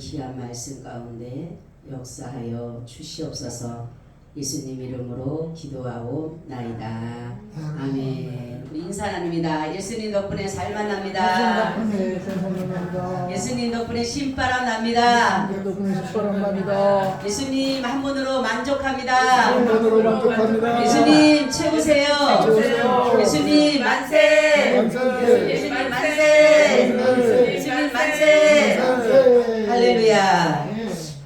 귀한 말씀 가운데 역사하여 주시옵소서 예수님 이름으로 기도하옵나이다. 아멘. 우리 인사 나눕니다. 예수님 덕분에 잘 만납니다. 예수님 덕분에 신바람 납니다. 예수님 한 분으로 만족합니다. 으로 만족합니다. 예수님 최고세요. 최고세요. 예수님 만세. 만세. 예수님 만세. 예수님 만세. 할렐루야.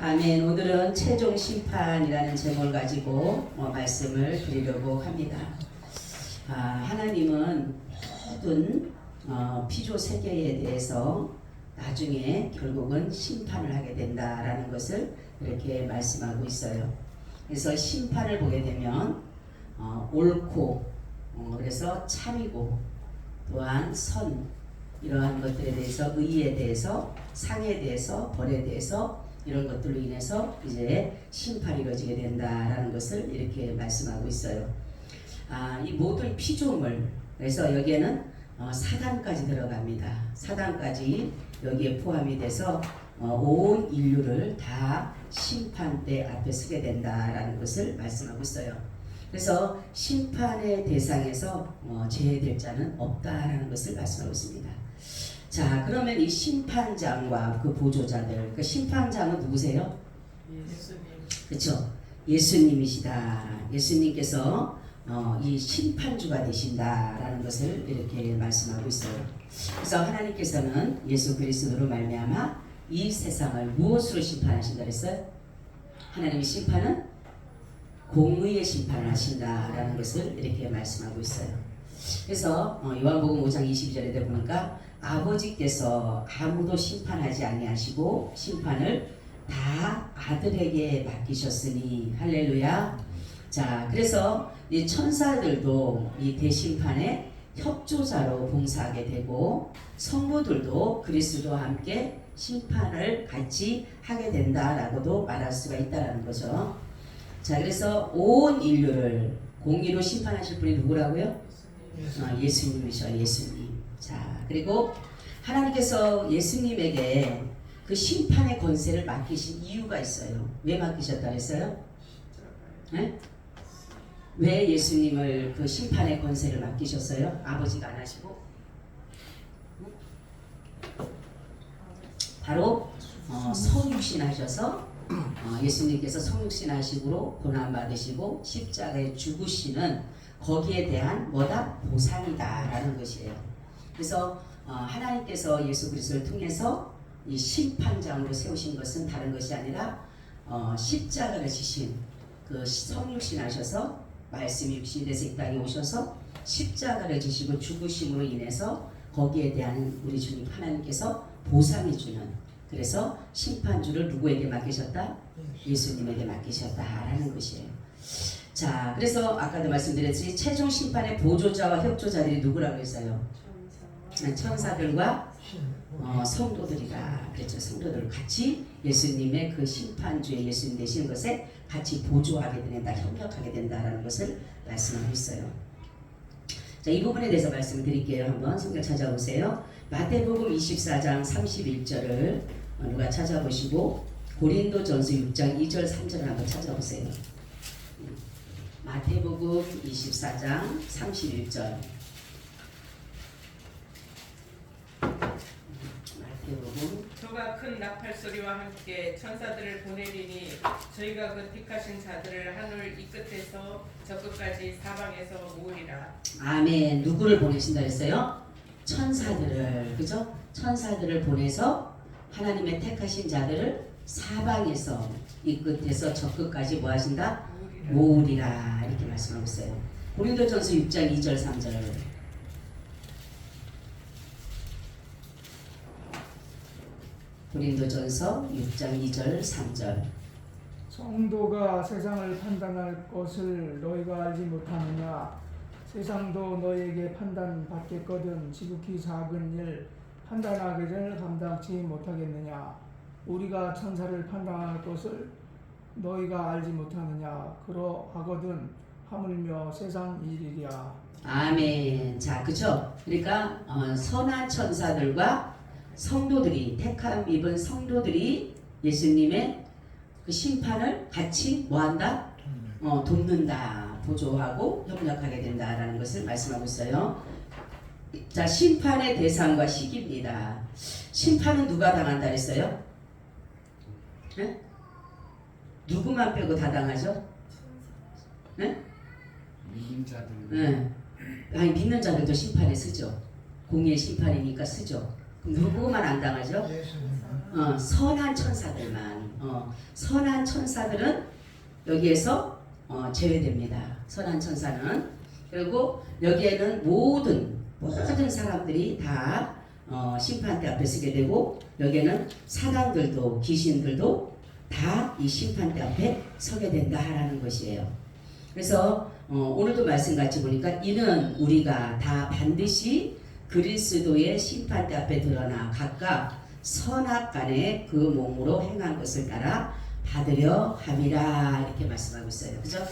아멘. 오늘은 최종 심판이라는 제목을 가지고 어, 말씀을 드리려고 합니다. 아, 하나님은 모든 어, 피조 세계에 대해서 나중에 결국은 심판을 하게 된다라는 것을 이렇게 말씀하고 있어요. 그래서 심판을 보게 되면 어, 옳고 어, 그래서 참이고 또한 선 이러한 것들에 대해서 의에 대해서 상에 대해서 벌에 대해서 이런 것들로 인해서 이제 심판이 이루어지게 된다라는 것을 이렇게 말씀하고 있어요. 아, 이 모든 피조물 그래서 여기에는 어, 사단까지 들어갑니다. 사단까지 여기에 포함이 돼서 어, 온 인류를 다 심판대 앞에 서게 된다라는 것을 말씀하고 있어요. 그래서 심판의 대상에서 어, 제외될 자는 없다라는 것을 말씀하고 있습니다. 자, 그러면 이 심판장과 그 보조자들, 그 심판장은 누구세요? 그렇죠. 예수님이시다. 예수님께서 어, 이 심판주가 되신다라는 것을 이렇게 말씀하고 있어요. 그래서 하나님께서는 예수 그리스도로 말미암아 이 세상을 무엇으로 심판하신다 그랬어요? 하나님의 심판은 공의의 심판을 하신다라는 것을 이렇게 말씀하고 있어요. 그래서 어, 요한복음 5장 22절에 보니까 아버지께서 아무도 심판하지 아니하시고 심판을 다 아들에게 맡기셨으니 할렐루야. 자, 그래서 이 천사들도 이 대심판에 협조자로 봉사하게 되고 성도들도 그리스도와 함께 심판을 같이 하게 된다라고도 말할 수가 있다는 거죠. 자, 그래서 온 인류를 공의로 심판하실 분이 누구라고요? 아, 예수님이죠, 예수님. 자, 그리고 하나님께서 예수님에게 그 심판의 권세를 맡기신 이유가 있어요. 왜 맡기셨다 했어요? 네? 왜 예수님을 그 심판의 권세를 맡기셨어요? 아버지가 안 하시고 바로 어, 성육신 하셔서 어, 예수님께서 성육신 하시고 고난 받으시고 십자가에 죽으시는 거기에 대한 뭐다 보상이다 라는 것이에요. 그래서 어, 하나님께서 예수 그리스도를 통해서 이 심판장으로 세우신 것은 다른 것이 아니라 어, 십자가를 지신 그 성육신 하셔서 말씀이 육신이 돼서 이 땅에 오셔서 십자가를 지시고 죽으심으로 인해서 거기에 대한 우리 주님 하나님께서 보상해 주는 그래서 심판주를 누구에게 맡기셨다? 예수님에게 맡기셨다라는 것이에요. 자, 그래서 아까도 말씀드렸지 최종 심판의 보조자와 협조자들이 누구라고 했어요? 천사들과 어, 성도들이라 그랬죠. 성도들 같이 예수님의 그 심판주의 예수님 되시는 것에 같이 보조하게 된다, 협력하게 된다라는 것을 말씀하고 있어요. 자, 이 부분에 대해서 말씀을 드릴게요. 한번 성경 찾아보세요. 마태복음 24장 31절을 누가 찾아보시고 고린도전서 6장 2절 3절을 한번 찾아보세요. 마태복음 24장 31절 저가 큰 나팔 소리와 함께 천사들을 보내리니 저희가 그 택하신 자들을 하늘 이 끝에서 저 끝까지 사방에서 모으리라. 아멘. 누구를 보내신다 했어요? 천사들을 그죠? 천사들을 보내서 하나님의 택하신 자들을 사방에서 이 끝에서 저 끝까지 뭐 하신다? 모으리라 이렇게 말씀하고 있어요. 고린도전서 6장 2절 3절. 고린도전서 6장 2절 3절. 성도가 세상을 판단할 것을 너희가 알지 못하느냐 세상도 너희에게 판단받겠거든 지극히 작은 일 판단하기를 감당치 못하겠느냐 우리가 천사를 판단할 것을 너희가 알지 못하느냐 그러하거든 하물며 세상 일이랴 아멘. 자, 그죠? 그러니까 어, 선한 천사들과 성도들이 택함 입은 성도들이 예수님의 그 심판을 같이 뭐한다? 어, 돕는다, 보조하고 협력하게 된다라는 것을 말씀하고 있어요. 자, 심판의 대상과 시기입니다. 심판은 누가 당한다 그랬어요? 네? 누구만 빼고 다 당하죠? 네? 믿는 자들 네. 아니 믿는 자들도 심판에 쓰죠. 공의 심판이니까 쓰죠. 누구만 안 당하죠? 어, 선한 천사들만. 어, 선한 천사들은 여기에서 어, 제외됩니다. 선한 천사는 그리고 여기에는 모든 모든 사람들이 다 어, 심판대 앞에 서게 되고 여기에는 사단들도 귀신들도 다 이 심판대 앞에 서게 된다라는 것이에요. 그래서 어, 오늘도 말씀같이 보니까 이는 우리가 다 반드시 그리스도의 심판대 앞에 드러나 각각 선악 간에 그 몸으로 행한 것을 따라 받으려 함이라 이렇게 말씀하고 있어요. 그죠?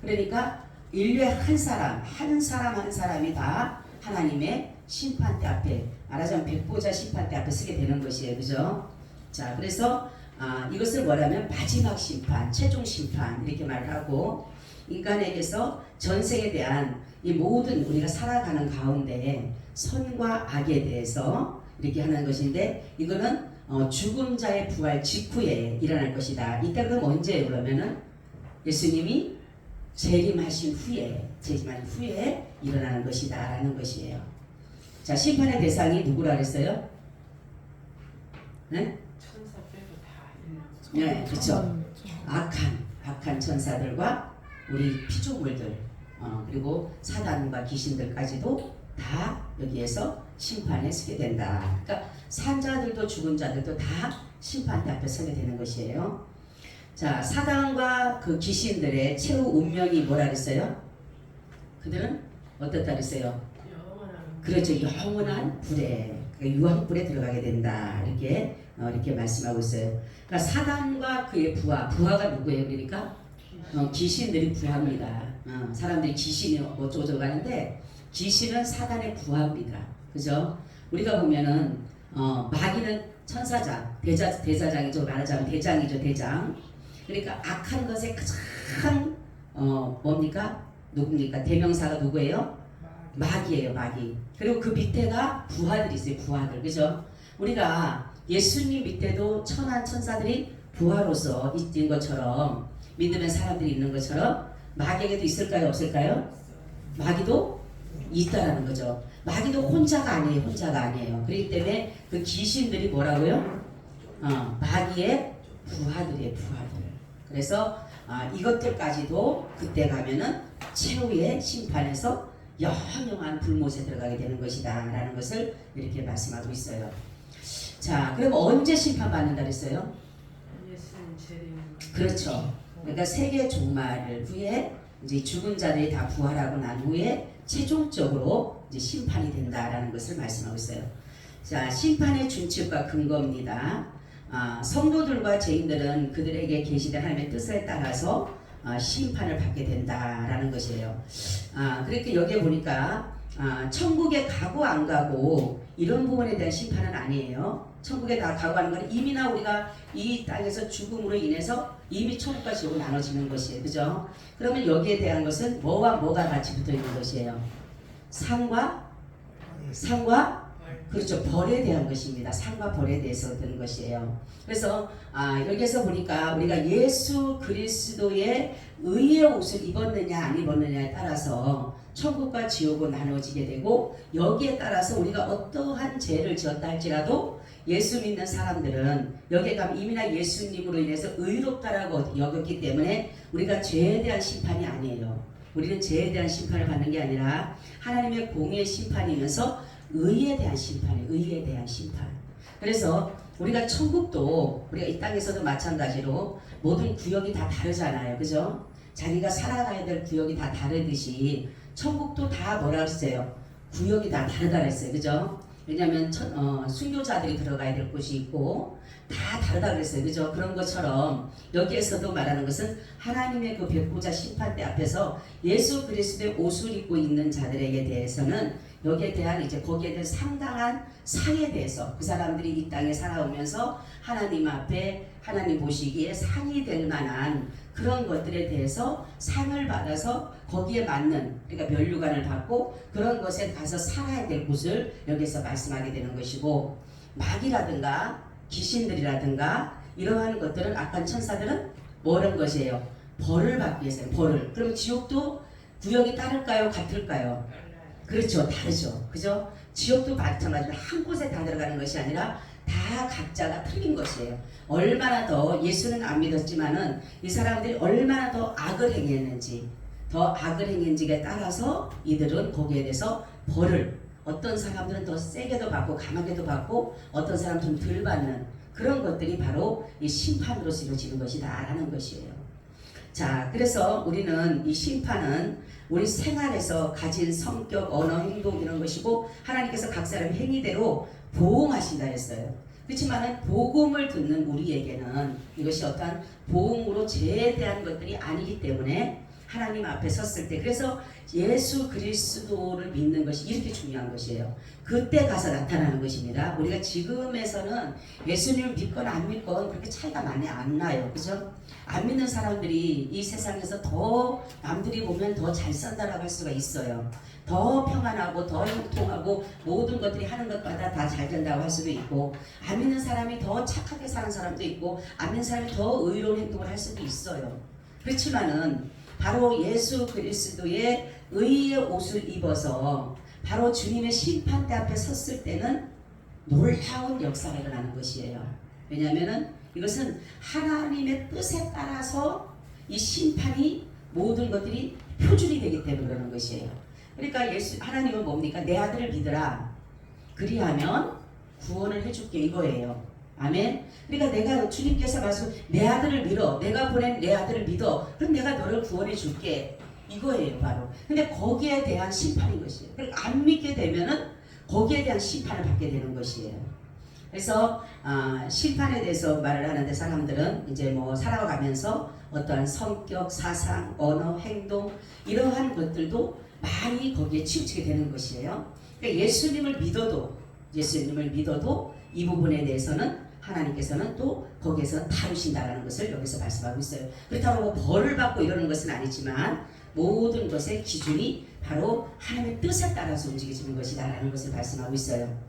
그러니까 인류의 한 사람, 한 사람 한 사람이 다 하나님의 심판대 앞에 말하자면 백보자 심판대 앞에 서게 되는 것이에요. 그죠? 자, 그래서 아, 이것을 뭐라면 마지막 심판, 최종 심판 이렇게 말을 하고 인간에게서 전생에 대한 이 모든 우리가 살아가는 가운데 선과 악에 대해서 이렇게 하는 것인데 이거는 어, 죽은 자의 부활 직후에 일어날 것이다. 이때 그럼 언제 그러면은 예수님이 재림하신 후에 재림한 후에 일어나는 것이다라는 것이에요. 자 심판의 대상이 누구라 그랬어요? 네? 천사 빼고 다. 네, 그렇죠. 악한 악한 천사들과 우리 피조물들 어, 그리고 사단과 귀신들까지도 다 여기에서 심판에 서게 된다. 그러니까 산자들도 죽은 자들도 다 심판대 앞에 서게 되는 것이에요. 자 사단과 그 귀신들의 최후 운명이 뭐라 그랬어요? 그들은 어떻다 그랬어요? 영원한 그렇죠. 영원한 불에 그러니까 유황불에 들어가게 된다. 이렇게 어, 이렇게 말씀하고 있어요. 그러니까 사단과 그의 부하, 부하가 누구예요? 그러니까 어, 귀신들이 부하입니다. 어, 사람들이 귀신이 어쩌고 가는데 귀신은 사단의 부하입니다. 그죠? 우리가 보면은 어, 마귀는 천사장, 대자, 대사장이죠. 말하자면 대장이죠. 대장. 그러니까 악한 것에 가장 어, 뭡니까? 누굽니까? 대명사가 누구예요? 마귀예요, 마귀. 그리고 그 밑에가 부하들이 있어요, 부하들. 그죠? 우리가 예수님 밑에도 천한 천사들이 부하로서 있는 것처럼 믿음의 사람들이 있는 것처럼 마귀에게도 있을까요, 없을까요? 마귀도 있다라는 거죠. 마귀도 혼자가 아니에요, 혼자가 아니에요. 그렇기 때문에 그 귀신들이 뭐라고요? 어, 마귀의 부하들이에요, 부하들. 그래서 아, 이것들까지도 그때 가면은 최후의 심판에서 영영한 불못에 들어가게 되는 것이다 라는 것을 이렇게 말씀하고 있어요. 자, 그럼 언제 심판받는다 그랬어요? 예수님 재림. 그렇죠. 그러니까 세계 종말 후에 이제 죽은 자들이 다 부활하고 난 후에 최종적으로 이제 심판이 된다라는 것을 말씀하고 있어요. 자, 심판의 준칙과 근거입니다. 아, 성도들과 죄인들은 그들에게 계시된 하나님의 뜻에 따라서 아, 심판을 받게 된다라는 것이에요. 아, 그렇게 여기에 보니까 아, 천국에 가고 안 가고 이런 부분에 대한 심판은 아니에요. 천국에 다 가고 하는 건 이미나 우리가 이 땅에서 죽음으로 인해서 이미 천국과 지옥으로 나눠지는 것이에요. 그죠? 그러면 여기에 대한 것은 뭐와 뭐가 같이 붙어 있는 것이에요? 상과 상과 그렇죠. 벌에 대한 것입니다. 상과 벌에 대해서 든 것이에요. 그래서 아, 여기에서 보니까 우리가 예수 그리스도의 의의 옷을 입었느냐 안 입었느냐에 따라서 천국과 지옥은 나눠지게 되고 여기에 따라서 우리가 어떠한 죄를 지었다 할지라도 예수 믿는 사람들은 여기에 가면 이미나 예수님으로 인해서 의롭다라고 여겼기 때문에 우리가 죄에 대한 심판이 아니에요. 우리는 죄에 대한 심판을 받는 게 아니라 하나님의 공의의 심판이면서 의에 대한 심판이에요. 의에 대한 심판. 그래서 우리가 천국도 우리가 이 땅에서도 마찬가지로 모든 구역이 다 다르잖아요. 그죠? 자기가 살아가야 될 구역이 다 다르듯이 천국도 다 뭐라 그랬어요? 구역이 다 다르다 그랬어요. 그죠? 왜냐하면 천, 어, 순교자들이 들어가야 될 곳이 있고 다 다르다 그랬어요. 그죠? 그런 것처럼 여기에서도 말하는 것은 하나님의 그 백보자 심판대 앞에서 예수 그리스도의 옷을 입고 있는 자들에게 대해서는 여기에 대한 이제 거기에 대한 상당한 상에 대해서 그 사람들이 이 땅에 살아오면서 하나님 앞에 하나님 보시기에 상이 될 만한 그런 것들에 대해서 상을 받아서 거기에 맞는 그러니까 면류관을 받고 그런 것에 가서 살아야 될 곳을 여기서 말씀하게 되는 것이고 마귀라든가 귀신들이라든가 이러한 것들은 악한 천사들은 뭐는 것이에요? 벌을 받기 위해서요. 벌을. 그럼 지옥도 구역이 따를까요? 같을까요? 그렇죠. 다르죠. 그죠? 지옥도 마찬가지로 한 곳에 다 들어가는 것이 아니라 다 각자가 틀린 것이에요. 얼마나 더 예수는 안 믿었지만은 이 사람들이 얼마나 더 악을 행했는지 더 악을 행했는지에 따라서 이들은 거기에 대해서 벌을 어떤 사람들은 더 세게도 받고 강하게도 받고 어떤 사람은 좀덜 받는 그런 것들이 바로 이 심판으로서 이루어지는 것이다라는 것이에요. 자, 그래서 우리는 이 심판은 우리 생활에서 가진 성격, 언어, 행동 이런 것이고 하나님께서 각 사람 행위대로 보응하신다 했어요. 그렇지만은 복음을 듣는 우리에게는 이것이 어떠한 보응으로 죄에 대한 것들이 아니기 때문에 하나님 앞에 섰을 때 그래서 예수 그리스도를 믿는 것이 이렇게 중요한 것이에요. 그때 가서 나타나는 것입니다. 우리가 지금에서는 예수님을 믿거나 안 믿건 그렇게 차이가 많이 안 나요. 그죠? 안 믿는 사람들이 이 세상에서 더 남들이 보면 더 잘 산다라고 할 수가 있어요. 더 평안하고 더 형통하고 모든 것들이 하는 것마다 다 잘 된다고 할 수도 있고 안 믿는 사람이 더 착하게 사는 사람도 있고 안 믿는 사람이 더 의로운 행동을 할 수도 있어요. 그렇지만은 바로 예수 그리스도의 의의 옷을 입어서 바로 주님의 심판대 앞에 섰을 때는 놀라운 역사가 일어나는 것이에요. 왜냐하면은 이것은 하나님의 뜻에 따라서 이 심판이 모든 것들이 표준이 되기 때문에 그러는 것이에요. 그러니까 예수 하나님은 뭡니까? 내 아들을 믿으라. 그리하면 구원을 해줄게 이거예요. 아멘. 그러니까 내가 주님께서 말씀 내 아들을 믿어. 내가 보낸 내 아들을 믿어. 그럼 내가 너를 구원해 줄게. 이거예요, 바로. 근데 거기에 대한 심판인 것이에요. 그러니까 안 믿게 되면은 거기에 대한 심판을 받게 되는 것이에요. 그래서 아, 심판에 대해서 말을 하는데 사람들은 이제 뭐 살아가면서 어떠한 성격, 사상, 언어, 행동 이러한 것들도 많이 거기에 치우치게 되는 것이에요. 그러니까 예수님을 믿어도 예수님을 믿어도 이 부분에 대해서는 하나님께서는 또 거기에서 다루신다라는 것을 여기서 말씀하고 있어요. 그렇다고 뭐 벌을 받고 이러는 것은 아니지만 모든 것의 기준이 바로 하나님의 뜻에 따라서 움직여지는 것이다라는 것을 말씀하고 있어요.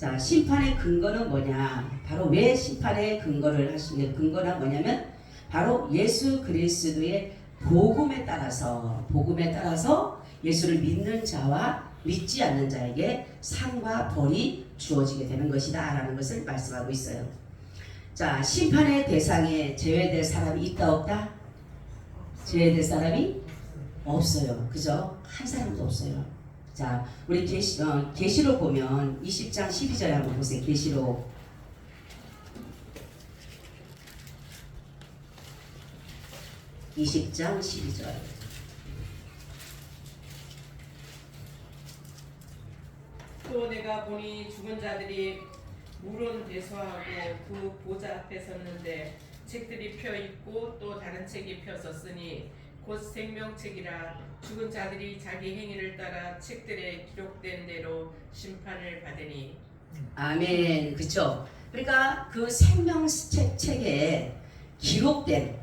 자, 심판의 근거는 뭐냐? 바로 왜 심판의 근거를 하시는 근거가 뭐냐면 바로 예수 그리스도의 복음에 따라서 복음에 따라서 예수를 믿는 자와 믿지 않는 자에게 상과 벌이 주어지게 되는 것이다라는 것을 말씀하고 있어요. 자, 심판의 대상에 제외될 사람이 있다 없다? 제외될 사람이 없어요. 그죠? 한 사람도 없어요. 자, 우리 계시, 어, 계시록 보면 20장 12절에 한번 보세요. 계시록. (20장 12절) 또 내가 보니 죽은 자들이 물은 대소하고 그 보좌 앞에 섰는데 책들이 펴 있고 또 다른 책이 펴졌으니 곧 생명책이라 죽은 자들이 자기 행위를 따라 책들에 기록된 대로 심판을 받으니 아멘. 그쵸? 그러니까 그 생명책 책에 기록된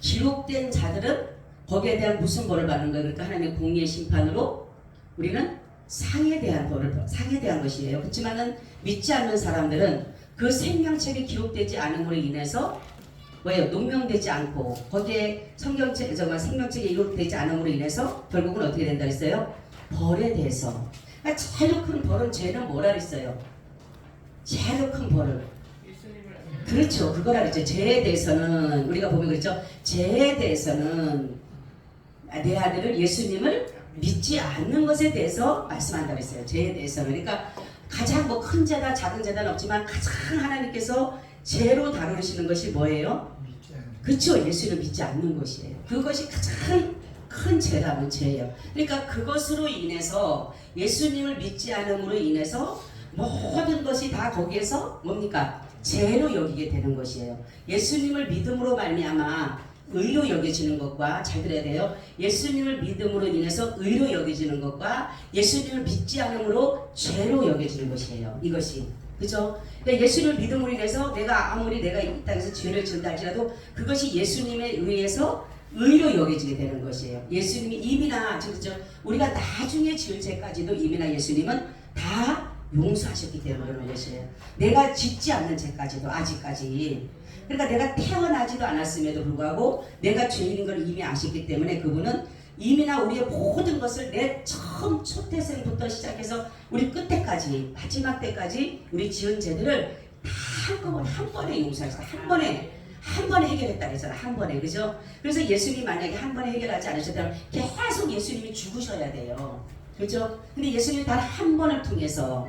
기록된 자들은 거기에 대한 무슨 벌을 받는 거예요? 그러니까 하나님의 공의의 심판으로 우리는 상에 대한 벌을 상에 대한 것이에요. 그렇지만은 믿지 않는 사람들은 그 생명책에 기록되지 않음으로 인해서 뭐예요? 농명되지 않고 거기에 성경책 정말 생명책에 기록되지 않음으로 인해서 결국은 어떻게 된다 했어요? 벌에 대해서 그러니까 제일 큰 벌은 죄는 뭐라 그랬어요? 제일 큰 벌을 그렇죠. 그거라 그랬죠. 죄에 대해서는 우리가 보면 그렇죠. 죄에 대해서는 내 아들을 예수님을 믿지 않는 것에 대해서 말씀한다고 했어요. 죄에 대해서는 그러니까 가장 뭐 큰 죄다 작은 죄다는 없지만 가장 하나님께서 죄로 다루시는 것이 뭐예요? 그렇죠. 예수를 믿지 않는 것이에요. 그것이 가장 큰 죄라는 죄예요. 그러니까 그것으로 인해서 예수님을 믿지 않음으로 인해서 모든 것이 다 거기에서 뭡니까? 죄로 여기게 되는 것이에요. 예수님을 믿음으로 말미암아 의로 여겨지는 것과 잘 들어야 돼요. 예수님을 믿음으로 인해서 의로 여겨지는 것과 예수님을 믿지 않음으로 죄로 여겨지는 것이에요. 이것이 그죠? 그러니까 예수를 믿음으로 인해서 내가 아무리 내가 이 땅에서 죄를 지은다 할지라도 그것이 예수님에 의해서 의로 여겨지게 되는 것이에요. 예수님이 이미나 그죠? 우리가 나중에 지을 죄까지도 이미나 예수님은 다 용서하셨기 때문에 그런 것이에요. 내가 짓지 않는 죄까지도 아직까지. 그러니까 내가 태어나지도 않았음에도 불구하고 내가 죄인인 걸 이미 아셨기 때문에 그분은 이미나 우리의 모든 것을 내 처음 초태생부터 시작해서 우리 끝때까지 마지막 때까지 우리 지은 죄들을 다 한꺼번에 한 번에 용서했어요. 한 번에 한 번에 해결했다 그랬잖아. 한 번에 그죠? 그래서 예수님이 만약에 한 번에 해결하지 않으셨다면 계속 예수님이 죽으셔야 돼요. 그죠? 근데 예수님이 단한 번을 통해서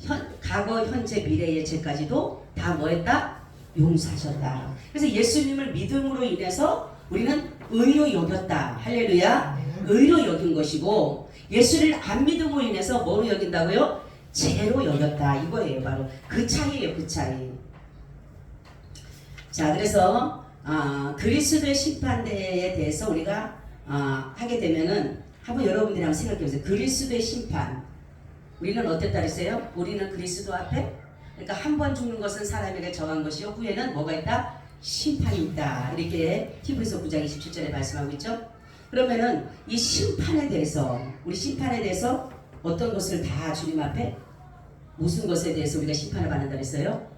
현, 과거, 현재, 미래의 죄까지도 다 뭐했다? 용서하셨다. 그래서 예수님을 믿음으로 인해서 우리는 의로 여겼다. 할렐루야. 의로 여긴 것이고 예수를 안 믿음으로 인해서 뭐로 여긴다고요? 죄로 여겼다. 이거예요. 바로 그 차이예요. 그 차이. 자, 그래서 아, 그리스도의 심판대에 대해서 우리가 아, 하게 되면은 한번 여러분들이 한번 생각해 보세요. 그리스도의 심판. 우리는 어땠다 그랬어요? 우리는 그리스도 앞에 그러니까 한 번 죽는 것은 사람에게 정한 것이요 후에는 뭐가 있다? 심판이 있다. 이렇게 히브리서 9장 27절에 말씀하고 있죠. 그러면은 이 심판에 대해서 우리 심판에 대해서 어떤 것을 다 주님 앞에 무슨 것에 대해서 우리가 심판을 받는다 그랬어요?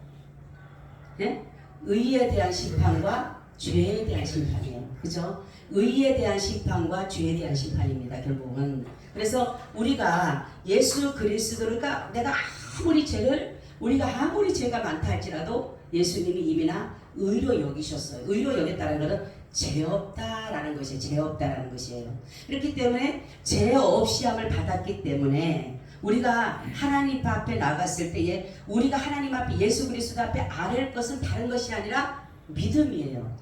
네? 의에 대한 심판과 죄에 대한 심판이에요. 그죠? 의에 대한 심판과 죄에 대한 심판입니다. 결국은. 그래서 우리가 예수 그리스도를 내가 아무리 죄를 우리가 아무리 죄가 많다 할지라도 예수님이 이미나 의로 여기셨어요. 의로 여겼다는 것은 죄 없다라는 것이에요. 죄 없다라는 것이에요. 그렇기 때문에 죄 없이함을 받았기 때문에 우리가 하나님 앞에 나갔을 때에 우리가 하나님 앞에 예수 그리스도 앞에 아랠 것은 다른 것이 아니라 믿음이에요.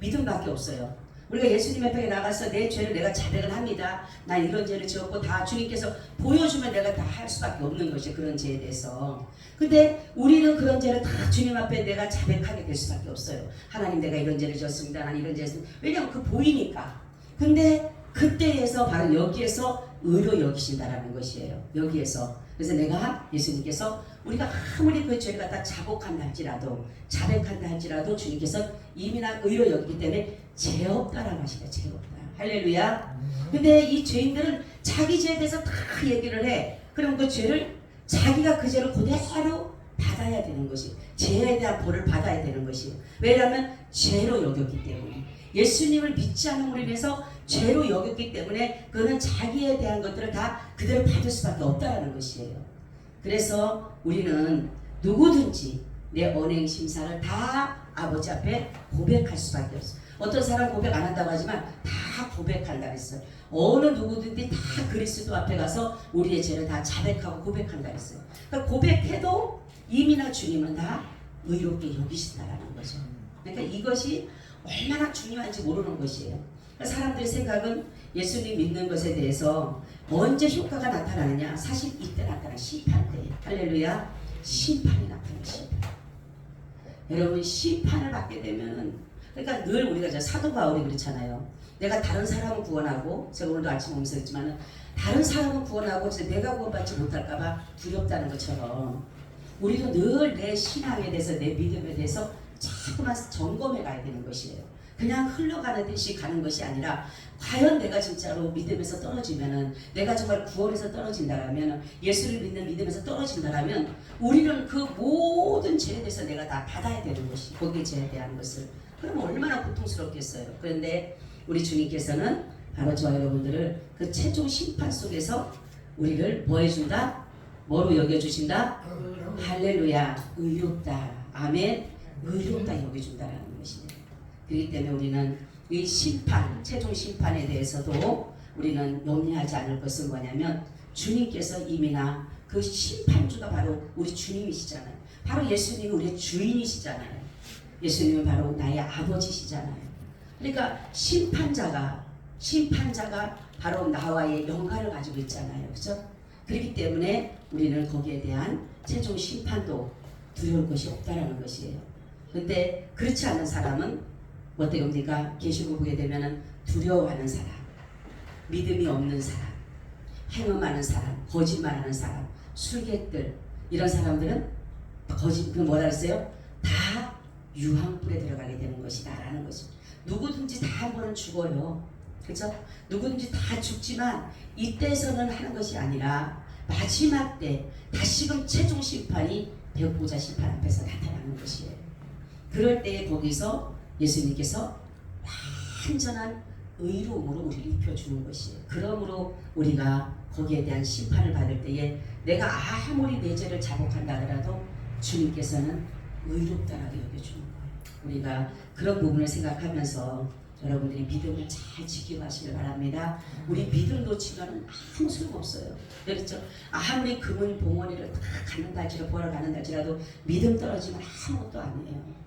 믿음밖에 없어요. 우리가 예수님 앞에 나가서 내 죄를 내가 자백을 합니다. 난 이런 죄를 지었고 다 주님께서 보여주면 내가 다 할 수밖에 없는 것이 그런 죄에 대해서. 근데 우리는 그런 죄를 다 주님 앞에 내가 자백하게 될 수밖에 없어요. 하나님 내가 이런 죄를 지었습니다. 난 이런 죄를 지었습니다. 왜냐하면 그 보이니까. 근데 그때에서 바로 여기에서 의로 여기신다라는 것이에요. 여기에서. 그래서 내가 예수님께서 우리가 아무리 그 죄를 갖다 자복한다 할지라도 자백한다 할지라도 주님께서 이미나 의로 여기기 때문에 죄 없다라고 하시다. 죄 없다. 할렐루야. 근데 이 죄인들은 자기 죄에 대해서 다 얘기를 해. 그럼 그 죄를 자기가 그 죄를 그대로 받아야 되는 것이 죄에 대한 벌을 받아야 되는 것이에요. 왜냐하면 죄로 여겼기 때문에 예수님을 믿지 않음으로 인해서 죄로 여겼기 때문에 그는 자기에 대한 것들을 다 그대로 받을 수밖에 없다는 것이에요. 그래서 우리는 누구든지 내 언행 심사를 다 아버지 앞에 고백할 수밖에 없어. 어떤 사람 고백 안 한다고 하지만 다 고백한다 그랬어요. 어느 누구든지 다 그리스도 앞에 가서 우리의 죄를 다 자백하고 고백한다 그랬어요. 그러니까 고백해도 이미나 주님은 다 의롭게 여기신다라는 거죠. 그러니까 이것이 얼마나 중요한지 모르는 것이에요. 그러니까 사람들의 생각은 예수님 믿는 것에 대해서 언제 효과가 나타나느냐? 사실 이때 나타나 심판 때. 할렐루야. 심판이 나타나 심판. 여러분 심판을 받게 되면은 그러니까 늘 우리가 저 사도 바울이 그렇잖아요. 내가 다른 사람을 구원하고 제가 오늘도 아침 오면서 했지만은 다른 사람을 구원하고 이제 내가 구원받지 못할까봐 두렵다는 것처럼 우리도 늘 내 신앙에 대해서 내 믿음에 대해서 자꾸만 점검해 가야 되는 것이에요. 그냥 흘러가는 듯이 가는 것이 아니라 과연 내가 진짜로 믿음에서 떨어지면은 내가 정말 구원에서 떨어진다라면 예수를 믿는 믿음에서 떨어진다라면 우리는 그 모든 죄에 대해서 내가 다 받아야 되는 것이 거기에 죄에 대한 것을 그럼 얼마나 고통스럽겠어요. 그런데 우리 주님께서는 바로 저와 여러분들을 그 최종 심판 속에서 우리를 뭐 해준다? 뭐로 여겨주신다? 할렐루야 의롭다 아멘 의롭다 여겨준다라는 것이네요 그렇기 때문에 우리는 이 심판 최종 심판에 대해서도 우리는 염려하지 않을 것은 뭐냐면 주님께서 이미나 그 심판주가 바로 우리 주님이시잖아요 바로 예수님이 우리의 주인이시잖아요 예수님은 바로 나의 아버지시잖아요 그러니까 심판자가 심판자가 바로 나와의 영광을 가지고 있잖아요 그죠? 그렇기 때문에 우리는 거기에 대한 최종 심판도 두려울 것이 없다라는 것이에요. 근데 그렇지 않은 사람은 어때요? 우리가 계시고 보게 되면은 두려워하는 사람, 믿음이 없는 사람, 행음하는 사람, 거짓말하는 사람, 술객들 이런 사람들은 거짓 그 뭐라 그랬어요? 다 유황불에 들어가게 되는 것이다라는 것이. 누구든지 다 한 번은 죽어요. 그죠? 누구든지 다 죽지만 이때서는 하는 것이 아니라 마지막 때 다시금 최종 심판이 배우보자 심판 앞에서 나타나는 것이에요. 그럴 때 거기서 예수님께서 완전한 의로움으로 우리를 입혀주는 것이에요. 그러므로 우리가 거기에 대한 심판을 받을 때에 내가 아무리 내 죄를 자복한다 하더라도 주님께서는 의롭다라고 여겨주는 거예요. 우리가 그런 부분을 생각하면서 여러분들이 믿음을 잘 지키고 하시길 바랍니다. 우리 믿음 놓치면 아무 소용 없어요. 그렇죠? 아무리 금은 봉원이를 다 갖는다 할지라도 보러 가는다 할지라도 믿음 떨어지면 아무것도 아니에요.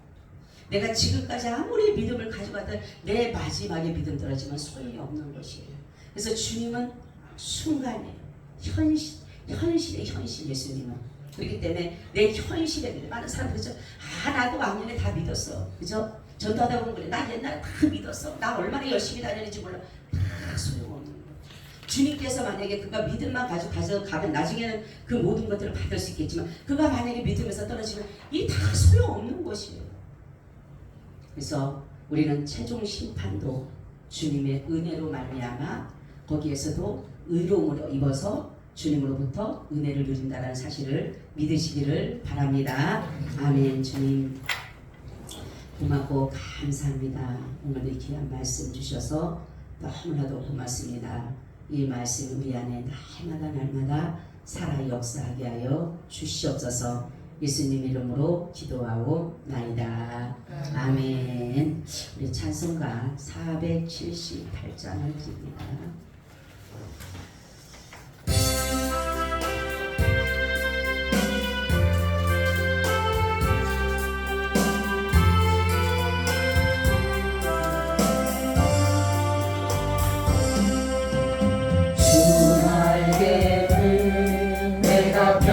내가 지금까지 아무리 믿음을 왔던 내 마지막에 믿음 떨어지면 소용이 없는 것이에요. 그래서 주님은 순간이에요. 현실, 현실의 현실 예수님은. 그렇기 때문에 내 현실에 믿음. 많은 사람들이 그죠? 아 나도 왕년에 다 믿었어. 그죠? 전도하다 보면 그래. 나 옛날에 다 믿었어. 나 얼마나 열심히 다녔는지 몰라. 다 소용없는 거예요. 주님께서 만약에 그가 믿음만 가지고 가서 가면 나중에는 그 모든 것들을 받을 수 있겠지만 그가 만약에 믿음에서 떨어지면 이 다 소용없는 것이에요. 그래서 우리는 최종 심판도 주님의 은혜로 말미암아 거기에서도 의로움으로 입어서 주님으로부터 은혜를 누린다는 사실을 믿으시기를 바랍니다. 아멘. 주님 고맙고 감사합니다. 오늘도 귀한 말씀 주셔서 너무나도 고맙습니다. 이 말씀 우리 안에 날마다 날마다 살아 역사하게 하여 주시옵소서. 예수님 이름으로 기도하고 나이다. 아멘. 우리 찬송가 478장을 드립니다. 내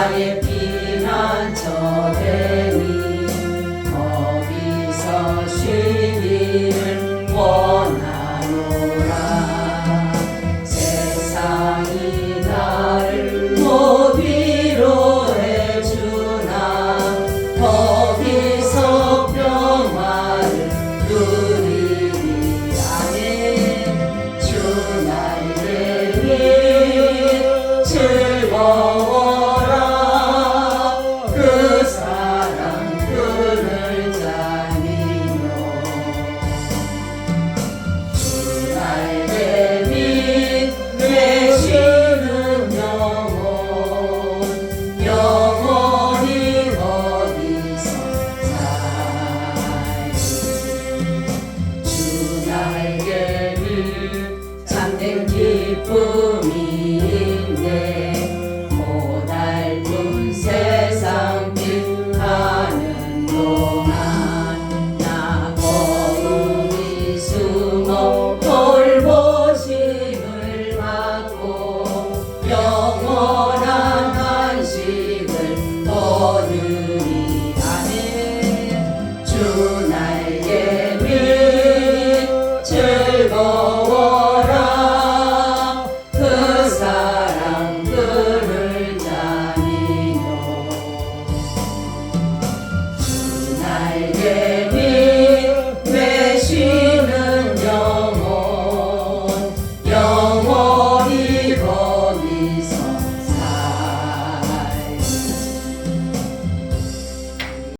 나의 피난처 되